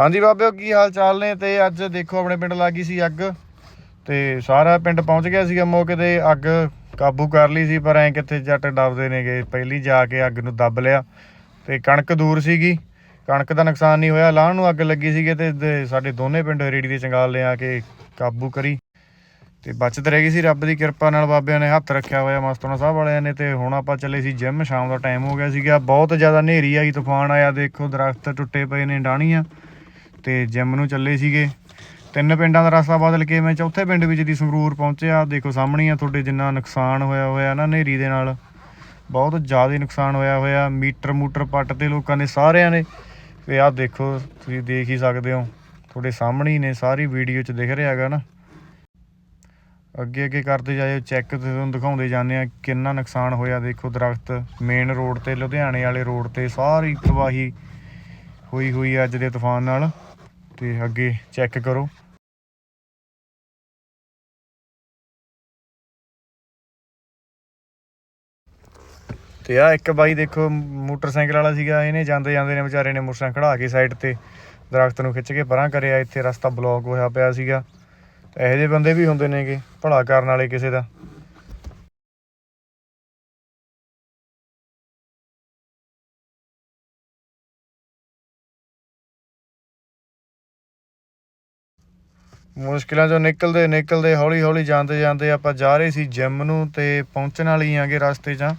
ਹਾਂਜੀ ਬਾਬਿਓ, ਕੀ ਹਾਲ ਚਾਲ ਨੇ? ਤੇ ਅੱਜ ਦੇਖੋ ਆਪਣੇ ਪਿੰਡ ਲੱਗੀ ਸੀ ਅੱਗ ਤੇ ਸਾਰਾ ਪਿੰਡ ਪਹੁੰਚ ਗਿਆ ਸੀਗਾ ਮੌਕੇ ਤੇ। ਅੱਗ ਕਾਬੂ ਕਰ ਲਈ ਸੀ, ਪਰ ਐ ਕਿੱਥੇ ਜੱਟ ਡਰਦੇ ਨੇਗੇ। ਪਹਿਲੀ ਜਾ ਕੇ ਅੱਗ ਨੂੰ ਦੱਬ ਲਿਆ ਤੇ ਕਣਕ ਦੂਰ ਸੀਗੀ। ਕਣਕ ਦਾ ਨੁਕਸਾਨ ਨਹੀਂ ਹੋਇਆ। ਲਾਹਣ ਨੂੰ ਅੱਗ ਲੱਗੀ ਸੀਗੀ ਤੇ ਸਾਡੇ ਦੋਨੇ ਪਿੰਡ ਰੇੜੀ ਦੇ ਚੰਗਾਲ ਲਿਆ ਕੇ ਕਾਬੂ ਕਰੀ। ਤੇ ਬਚਤ ਰਹਿ ਗਈ ਸੀ ਰੱਬ ਦੀ ਕਿਰਪਾ ਨਾਲ। ਬਾਬਿਆਂ ਨੇ ਹੱਥ ਰੱਖਿਆ ਹੋਇਆ ਮਸਤੋਨਾ ਸਾਹਿਬ ਵਾਲਿਆਂ ਨੇ ਤੇ ਹੁਣ ਆਪਾਂ ਚੱਲੇ ਸੀ ਜਿਮ। ਸ਼ਾਮ ਦਾ ਟਾਈਮ ਹੋ ਗਿਆ ਸੀਗਾ। ਬਹੁਤ ਜ਼ਿਆਦਾ ਹਨੇਰੀ ਆਈ, ਤੂਫਾਨ ਆਇਆ। ਦੇਖੋ ਦਰਖਤ ਟੁੱਟੇ ਪਏ ਨੇ ਡਾਣੀਆਂ ਤੇ ਜਿਮ ਨੂੰ ਚੱਲੇ ਸੀਗੇ। ਤਿੰਨ ਪਿੰਡਾਂ ਦਾ ਰਸਤਾ ਬਦਲ ਕੇ ਮੈਂ ਚੌਥੇ ਪਿੰਡ ਵਿੱਚ ਦੀ ਸੰਗਰੂਰ ਪਹੁੰਚਿਆ। ਦੇਖੋ ਸਾਹਮਣੇ ਆ ਤੁਹਾਡੇ ਜਿੰਨਾ ਨੁਕਸਾਨ ਹੋਇਆ ਹੋਇਆ ਨਾ ਹਨੇਰੀ ਦੇ ਨਾਲ। ਬਹੁਤ ਜ਼ਿਆਦਾ ਨੁਕਸਾਨ ਹੋਇਆ ਹੋਇਆ। ਮੀਟਰ ਮੂਟਰ ਪੱਟ ਤੇ ਲੋਕਾਂ ਨੇ ਸਾਰਿਆਂ ਨੇ। ਤੇ ਆਹ ਦੇਖੋ, ਤੁਸੀਂ ਦੇਖ ਹੀ ਸਕਦੇ ਹੋ। ਤੁਹਾਡੇ ਸਾਹਮਣੇ ਹੀ ਨੇ, ਸਾਰੀ ਵੀਡੀਓ 'ਚ ਦਿਖ ਰਿਹਾ ਹੈਗਾ ਨਾ। ਅੱਗੇ ਅੱਗੇ ਕਰਦੇ ਜਾਇਓ, ਚੈੱਕ ਤੇ ਤੁਹਾਨੂੰ ਦਿਖਾਉਂਦੇ ਜਾਂਦੇ ਆ ਕਿੰਨਾ ਨੁਕਸਾਨ ਹੋਇਆ। ਦੇਖੋ ਦਰਖਤ ਮੇਨ ਰੋਡ ਤੇ, ਲੁਧਿਆਣੇ ਵਾਲੇ ਰੋਡ ਤੇ, ਸਾਰੀ ਤਬਾਹੀ ਹੋਈ ਹੋਈ ਅੱਜ ਦੇ ਤੂਫਾਨ ਨਾਲ। ਤੇ ਅੱਗੇ ਚੈੱਕ ਕਰੋ। ਤੇ ਆ ਇੱਕ ਬਾਈ ਦੇਖੋ, ਮੋਟਰਸਾਈਕਲ ਵਾਲਾ ਸੀਗਾ, ਇਹਨੇ ਜਾਂਦੇ ਜਾਂਦੇ ਨੇ ਵਿਚਾਰੇ ਨੇ ਮੋਟਰਸਾਈਕਲ ਖੜਾ ਕੇ ਸਾਈਡ ਤੇ ਦਰਖਤ ਨੂੰ ਖਿੱਚ ਕੇ ਪਰਾਂ ਕਰਿਆ, ਇੱਥੇ ਰਸਤਾ ਬਲੌਕ ਹੋਇਆ ਪਿਆ ਸੀਗਾ। ਤੇ ਇਹੋ ਜਿਹੇ ਬੰਦੇ ਵੀ ਹੁੰਦੇ ਨੇਗੇ, ਭਲਾ ਕਰਨ ਵਾਲੇ ਕਿਸੇ ਦਾ। ਮੁਸ਼ਕਿਲਾਂ ਚੋਂ ਨਿਕਲਦੇ ਨਿਕਲਦੇ, ਹੌਲੀ ਹੌਲੀ ਜਾਂਦੇ ਜਾਂਦੇ ਆਪਾਂ ਜਾ ਰਹੇ ਸੀ ਜਿਮ ਨੂੰ ਤੇ ਪਹੁੰਚਣ ਵਾਲੀ ਆਂਗੇ ਰਸਤੇ 'ਚ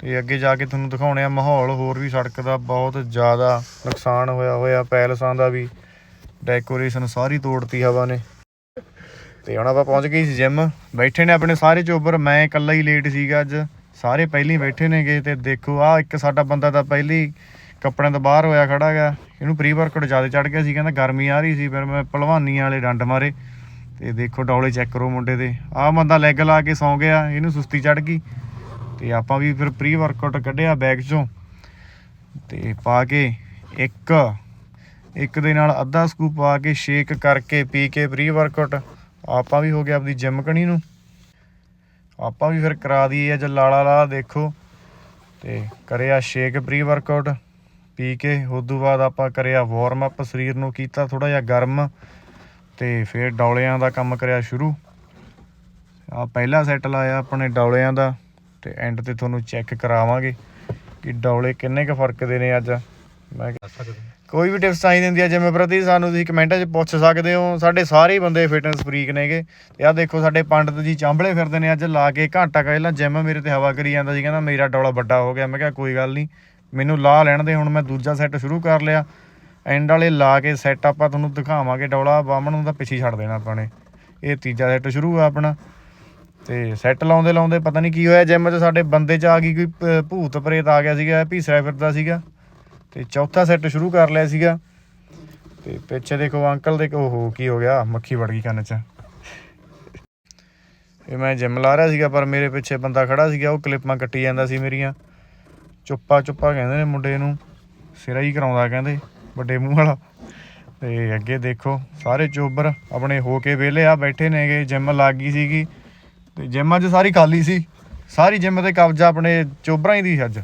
ਤੇ ਅੱਗੇ ਜਾ ਕੇ ਤੁਹਾਨੂੰ ਦਿਖਾਉਣੇ ਆ ਮਾਹੌਲ, ਹੋਰ ਵੀ ਸੜਕ ਦਾ ਬਹੁਤ ਜ਼ਿਆਦਾ ਨੁਕਸਾਨ ਹੋਇਆ ਹੋਇਆ, ਪੈਲਸਾਂ ਦਾ ਵੀ ਡੈਕੋਰੇਸ਼ਨ ਸਾਰੀ ਤੋੜਤੀ ਹਵਾ ਨੇ। ਤੇ ਹੁਣ ਆਪਾਂ ਪਹੁੰਚ ਗਏ ਸੀ ਜਿਮ ਬੈਠੇ ਨੇ ਆਪਣੇ ਸਾਰੇ ਚੋਬਰ, ਮੈਂ ਇਕੱਲਾ ਹੀ ਲੇਟ ਸੀਗਾ ਅੱਜ, ਸਾਰੇ ਪਹਿਲੀ ਬੈਠੇ ਨੇਗੇ ਤੇ ਦੇਖੋ ਆ ਇੱਕ ਸਾਡਾ ਬੰਦਾ ਤਾਂ ਪਹਿਲੀ ਕੱਪੜਿਆਂ ਤੋਂ ਬਾਹਰ ਹੋਇਆ ਖੜਾ ਗਿਆ ਇਹਨੂੰ ਪ੍ਰੀ ਵਰਕਆਊਟ ਜ਼ਿਆਦਾ ਚੜ ਗਿਆ ਸੀ, ਕਹਿੰਦਾ ਗਰਮੀ ਆ ਰਹੀ ਸੀ, ਫਿਰ ਮੈਂ ਭਲਵਾਨੀਆਂ ਵਾਲੇ ਡੰਡ ਮਾਰੇ ਤੇ ਦੇਖੋ ਡੌਲੇ ਚੈੱਕ ਕਰੋ ਮੁੰਡੇ ਦੇ। ਆਹ ਬੰਦਾ ਲੈਗ ਲਾ ਕੇ ਸੌਂ ਗਿਆ, ਇਹਨੂੰ ਸੁਸਤੀ ਚੜ ਗਈ। ਤੇ ਆਪਾਂ ਵੀ ਫਿਰ ਪ੍ਰੀ ਵਰਕਆਊਟ ਕੱਢਿਆ ਬੈਗ ਚੋਂ ਤੇ ਪਾ ਕੇ ਇੱਕ ਇੱਕ ਦੇ ਨਾਲ ਅੱਧਾ ਸਕੂਪ ਪਾ ਕੇ ਸ਼ੇਕ ਕਰਕੇ ਪੀ ਕੇ ਪ੍ਰੀ ਵਰਕਆਊਟ ਆਪਾਂ ਵੀ ਹੋ ਗਿਆ ਆਪਦੀ ਜਿਮ ਕਣੀ ਨੂੰ। ਆਪਾਂ ਵੀ ਫਿਰ ਕਰਾ ਦਈਏ, ਅੱਜ ਲਾਲਾ ਲਾ ਦੇਖੋ। ਤੇ ਕਰਿਆ ਸ਼ੇਕ ਪ੍ਰੀ ਵਰਕਆਊਟ ਪੀ ਕੇ, ਉਦੋਂ ਬਾਅਦ ਆਪਾਂ ਕਰਿਆ ਵਾਰਮ ਅਪ ਸਰੀਰ ਨੂੰ ਕੀਤਾ ਥੋੜਾ ਜਿਹਾ ਗਰਮ ਤੇ ਫਿਰ ਡੌਲਿਆਂ ਦਾ ਕੰਮ ਕਰਿਆ ਸ਼ੁਰੂ। ਆ ਪਹਿਲਾ ਸੈਟ ਲਾਇਆ ਆਪਣੇ ਡੌਲਿਆਂ ਦਾ ਤੇ ਐਂਡ ਤੇ ਤੁਹਾਨੂੰ ਚੈੱਕ ਕਰਾਵਾਂਗੇ ਕਿ ਡੌਲੇ ਕਿੰਨੇ ਕੁ ਫ਼ਰਕ ਦੇ ਨੇ ਅੱਜ। ਮੈਂ ਕਿਹਾ- ਕੋਈ ਵੀ ਟਿਪਸ ਆਈ ਦਿੰਦੀ ਹੈ ਜਿਵੇਂ ਪ੍ਰਤੀ ਸਾਨੂੰ ਤੁਸੀਂ ਕਮੈਂਟਾਂ 'ਚ ਪੁੱਛ ਸਕਦੇ ਹੋ, ਸਾਡੇ ਸਾਰੇ ਬੰਦੇ ਫਿਟਨੈਸ ਫਰੀਕ ਨੇਗੇ। ਤੇ ਆਹ ਦੇਖੋ ਸਾਡੇ ਪੰਡਤ ਜੀ ਚਾਂਬਲੇ ਫਿਰਦੇ ਨੇ, ਅੱਜ ਲਾ ਕੇ ਘੰਟਾ ਪਹਿਲਾਂ ਜਿਮ ਮੇਰੇ ਤੇ ਹਵਾ ਕਰੀ ਜਾਂਦਾ ਸੀ, ਕਹਿੰਦਾ ਮੇਰਾ ਡੌਲਾ ਵੱਡਾ ਹੋ ਗਿਆ। ਮੈਂ ਕਿਹਾ, ਕੋਈ ਗੱਲ ਨਹੀਂ ਮੈਨੂੰ ਲਾ ਲੈਣ ਦੇ, ਹੁਣ ਮੈਂ ਦੂਜਾ ਸੈੱਟ ਸ਼ੁਰੂ ਕਰ ਲਿਆ। ਐਂਡ ਵਾਲੇ ਲਾ ਕੇ ਸੈੱਟ ਆਪਾਂ ਤੁਹਾਨੂੰ ਦਿਖਾਵਾਂਗੇ ਡੌਲਾ, ਬਾਹਮਣ ਨੂੰ ਤਾਂ ਪਿੱਛੇ ਛੱਡ ਦੇਣਾ ਆਪਾਂ ਨੇ। ਇਹ ਤੀਜਾ ਸੈੱਟ ਸ਼ੁਰੂ ਆ ਆਪਣਾ। ਤੇ ਸੈੱਟ ਲਾਉਂਦੇ ਲਾਉਂਦੇ ਪਤਾ ਨਹੀਂ ਕੀ ਹੋਇਆ ਜਿਮ 'ਚ ਸਾਡੇ ਬੰਦੇ 'ਚ ਆ ਗਈ ਕੋਈ ਭੂਤ ਪ੍ਰੇਤ ਆ ਗਿਆ ਸੀਗਾ ਭੀਸਰਾ ਫਿਰਦਾ ਸੀਗਾ। ਤੇ ਚੌਥਾ ਸੈੱਟ ਸ਼ੁਰੂ ਕਰ ਲਿਆ ਸੀਗਾ। ਤੇ ਪਿੱਛੇ ਦੇਖੋ ਅੰਕਲ ਦੇ, ਓਹੋ, ਕੀ ਹੋ ਗਿਆ? ਮੱਖੀ ਵੜ ਗਈ ਕੰਨ 'ਚ। ਇਹ ਮੈਂ ਜਿਮ ਲਾ ਰਿਹਾ ਸੀਗਾ, ਪਰ ਮੇਰੇ ਪਿੱਛੇ ਬੰਦਾ ਖੜਾ ਸੀਗਾ, ਉਹ ਕਲਿੱਪਾਂ ਕੱਟੀ ਜਾਂਦਾ ਸੀ ਮੇਰੀਆਂ। ਚੁੱਪਾ ਚੁੱਪਾ ਕਹਿੰਦੇ ਨੇ ਮੁੰਡੇ ਨੂੰ, ਸਿਰਾ ਹੀ ਕਰਾਉਂਦਾ ਕਹਿੰਦੇ, ਵੱਡੇ ਮੂੰਹ ਵਾਲਾ। ਤੇ ਅੱਗੇ ਦੇਖੋ, ਸਾਰੇ ਚੋਬਰ ਆਪਣੇ ਹੋ ਕੇ ਵਿਹਲੇ ਆ, ਬੈਠੇ ਨੇਗੇ ਜਿਮ ਲੱਗ ਗਈ ਸੀਗੀ। ਤੇ ਜਿਮ ਅੱਜ ਸਾਰੀ ਖਾਲੀ ਸੀ। ਸਾਰੀ ਜਿਮ ਤੇ ਕਬਜ਼ਾ ਆਪਣੇ ਚੋਬਰਾਂ ਹੀ ਦੀ ਸੀ ਅੱਜ।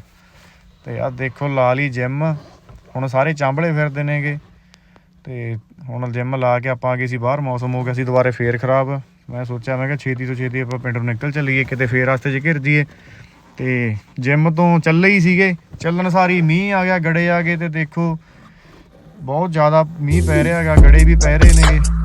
ਤੇ ਆ ਦੇਖੋ ਲਾ ਲਈ ਜਿਮ ਹੁਣ ਸਾਰੇ ਚਾਂਬਲੇ ਫਿਰਦੇ ਨੇਗੇ। ਤੇ ਹੁਣ ਜਿਮ ਲਾ ਕੇ ਆਪਾਂ ਆ ਗਏ ਸੀ, ਬਾਹਰ ਮੌਸਮ ਹੋ ਗਿਆ ਸੀ, ਦੁਬਾਰੇ ਫੇਰ ਖਰਾਬ। ਮੈਂ ਸੋਚਿਆ, ਮੈਂ ਕਿਹਾ ਛੇਤੀ ਤੋਂ ਛੇਤੀ ਆਪਾਂ ਪਿੰਡ ਨੂੰ ਨਿਕਲ ਚੱਲੀਏ, ਕਿਤੇ ਫੇਰ ਰਸਤੇ 'ਚ ਘਿਰ ਜਾਈਏ। ਤੇ ਜਿਮ ਤੋਂ ਚੱਲੇ ਹੀ ਸੀਗੇ। ਚੱਲਣ ਸਾਰੀ ਮੀਂਹ ਆ ਗਿਆ, ਗੜੇ ਆ ਗਏ ਤੇ ਦੇਖੋ, ਬਹੁਤ ਜ਼ਿਆਦਾ ਮੀਂਹ ਪੈ ਰਿਹਾ ਹੈਗਾ, ਗੜੇ ਵੀ ਪੈ ਰਹੇ ਨੇਗੇ।